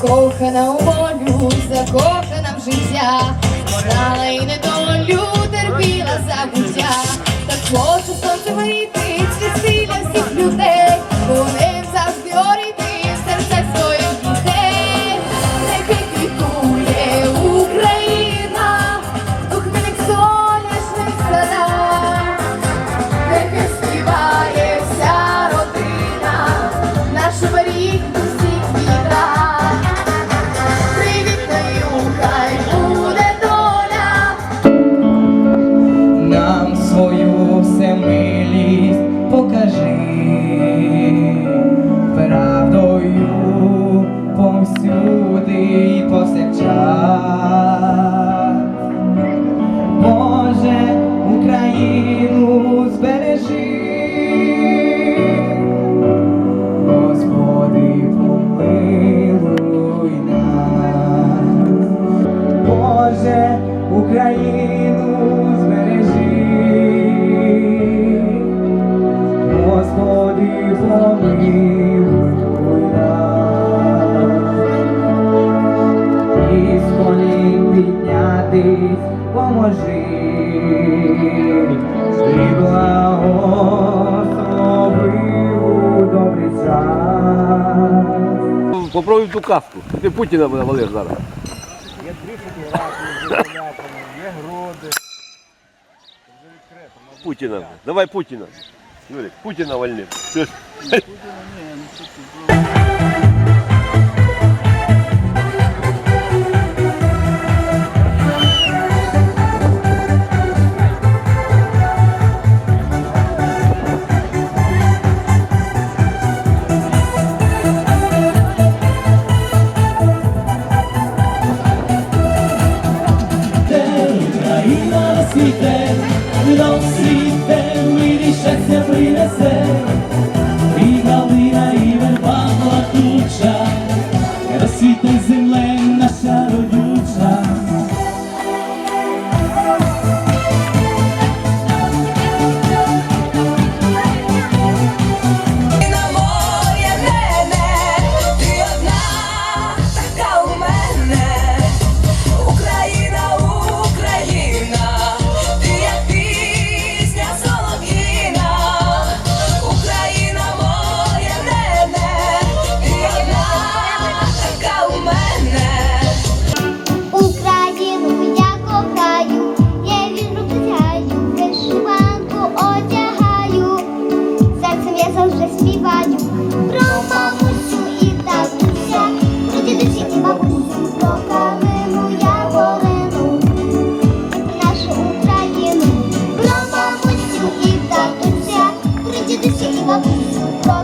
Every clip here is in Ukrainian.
закохана у волю, закохана в життя, стала Україну збережи, Господи, помилуй нас, і з колін піднятись поможи, і благослови у добрий час. Попробуй ту каску, ти Путіна мене валиш зараз. Є три фотографії з поляками, є гроди. Вже відкрито. мабуть, Путіна. так. Давай Путіна. Юрик, Путіна вольни. Путіна ні, ну, тут- тут було- Bye.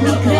Because